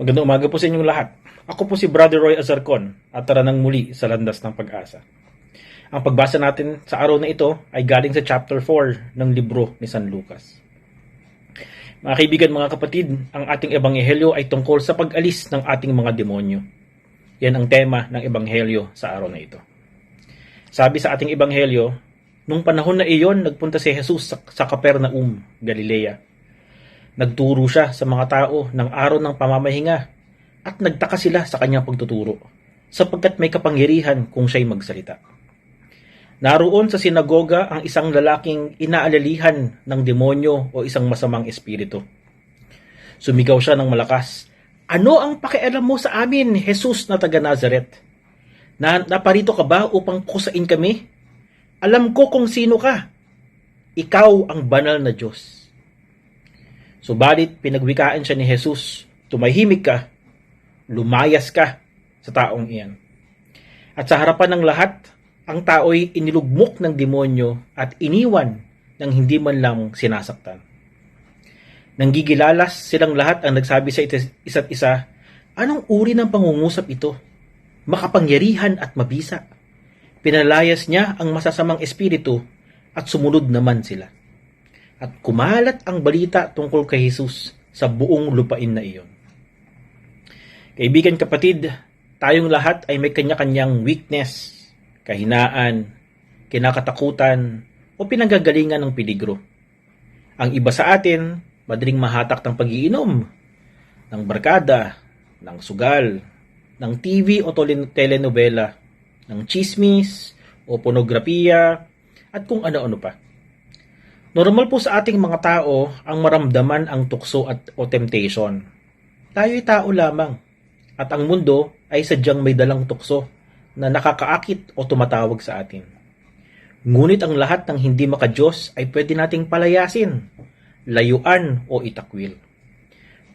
Magandang umaga po sa inyong lahat. Ako po si Brother Roy Azarcon at tara nang muli sa landas ng pag-asa. Ang pagbasa natin sa araw na ito ay galing sa chapter 4 ng libro ni San Lucas. Mga kaibigan, mga kapatid, ang ating ebanghelyo ay tungkol sa pag-alis ng ating mga demonyo. Yan ang tema ng ebanghelyo sa araw na ito. Sabi sa ating ebanghelyo, nung panahon na iyon, nagpunta si Jesus sa, sa Capernaum, Galilea. Nagturo siya sa mga tao ng araw ng pamamahinga at nagtaka sila sa kanyang pagtuturo sapagkat may kapangyarihan kung siya'y magsalita. Naroon sa sinagoga ang isang lalaking inaalalihan ng demonyo o isang masamang espiritu. Sumigaw siya ng malakas, Ano ang pakialam mo sa amin, Jesus na taga Nazareth? Na, naparito ka ba upang kusain kami? Alam ko kung sino ka. Ikaw ang banal na Diyos. Subalit pinagwikaan siya ni Jesus, tumahimik ka, lumayas ka sa taong iyan. At sa harapan ng lahat, ang tao'y inilugmok ng demonyo at iniwan ng hindi man lang sinasaktan. Nanggigilalas silang lahat ang nagsabi sa isa't isa, anong uri ng pangungusap ito? Makapangyarihan at mabisa. Pinalayas niya ang masasamang espiritu at sumunod naman sila. At kumalat ang balita tungkol kay Jesus sa buong lupain na iyon. Kaibigan kapatid, tayong lahat ay may kanya-kanyang weakness, kahinaan, kinakatakutan, o pinanggagalingan ng peligro. Ang iba sa atin, madaling mahatak ng pagiinom, ng barkada, ng sugal, ng TV o telenovela, ng chismis o pornografiya, at kung ano-ano pa. Normal po sa ating mga tao ang maramdaman ang tukso at o temptation. Tayo'y tao lamang at ang mundo ay sadyang may dalang tukso na nakakaakit o tumatawag sa atin. Ngunit ang lahat ng hindi makadiyos ay pwede nating palayasin, layuan o itakwil.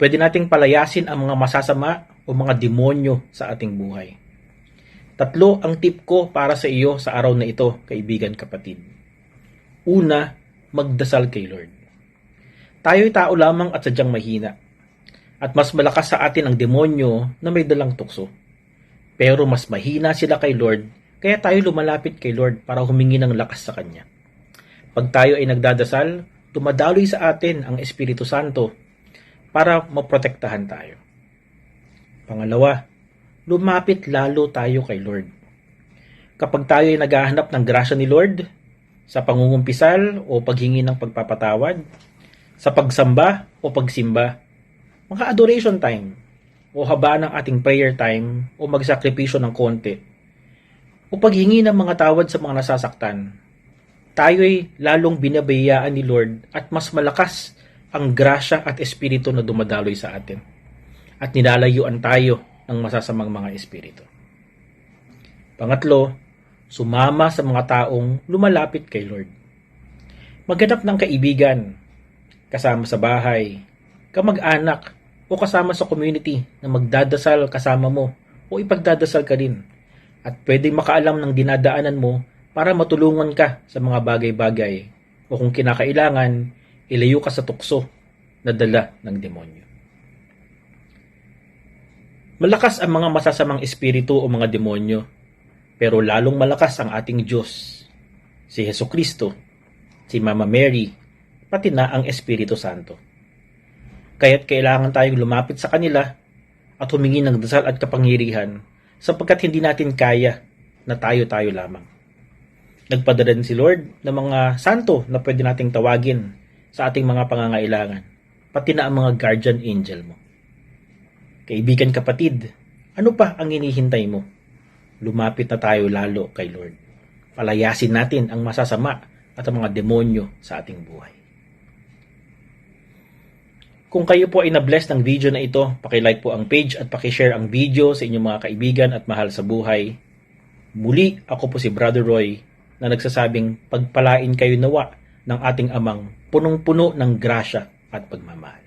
Pwede nating palayasin ang mga masasama o mga demonyo sa ating buhay. Tatlo ang tip ko para sa iyo sa araw na ito, kaibigan kapatid. Una, magdasal kay Lord. Tayo'y tao lamang at sadyang mahina. At mas malakas sa atin ang demonyo na may dalang tukso. Pero mas mahina sila kay Lord, kaya tayo lumalapit kay Lord para humingi ng lakas sa Kanya. Pag tayo ay nagdadasal, tumadaloy sa atin ang Espiritu Santo para maprotektahan tayo. Pangalawa, lumapit lalo tayo kay Lord. Kapag tayo ay naghahanap ng grasya ni Lord, sa pangungumpisal o paghingi ng pagpapatawad, sa pagsamba o pagsimba, mga adoration time, o haba ng ating prayer time o magsakripisyo ng konti, o paghingi ng mga tawad sa mga nasasaktan, tayo'y lalong binabayaan ni Lord at mas malakas ang grasya at espiritu na dumadaloy sa atin. At nilalayuan tayo ng masasamang mga espiritu. Pangatlo, sumama sa mga taong lumalapit kay Lord. Maghanap ng kaibigan, kasama sa bahay, kamag-anak, o kasama sa community na magdadasal kasama mo o ipagdadasal ka din. At pwedeng makaalam ng dinadaanan mo para matulungan ka sa mga bagay-bagay o kung kinakailangan, ilayo ka sa tukso na dala ng demonyo. Malakas ang mga masasamang espiritu o mga demonyo pero lalong malakas ang ating Diyos, si Heso Kristo, si Mama Mary, pati na ang Espiritu Santo. Kaya't kailangan tayong lumapit sa kanila at humingi ng dasal at kapangyarihan sapagkat hindi natin kaya na tayo-tayo lamang. Nagpadala din si Lord ng mga santo na pwede nating tawagin sa ating mga pangangailangan, pati na ang mga guardian angel mo. Kaibigan kapatid, ano pa ang hinihintay mo? Lumapit na tayo lalo kay Lord. Palayasin natin ang masasama at ang mga demonyo sa ating buhay. Kung kayo po ay na-bless ng video na ito, pakilike po ang page at pakishare ang video sa inyong mga kaibigan at mahal sa buhay. Muli, ako po si Brother Roy na nagsasabing pagpalain kayo nawa ng ating amang punong-puno ng grasya at pagmamahal.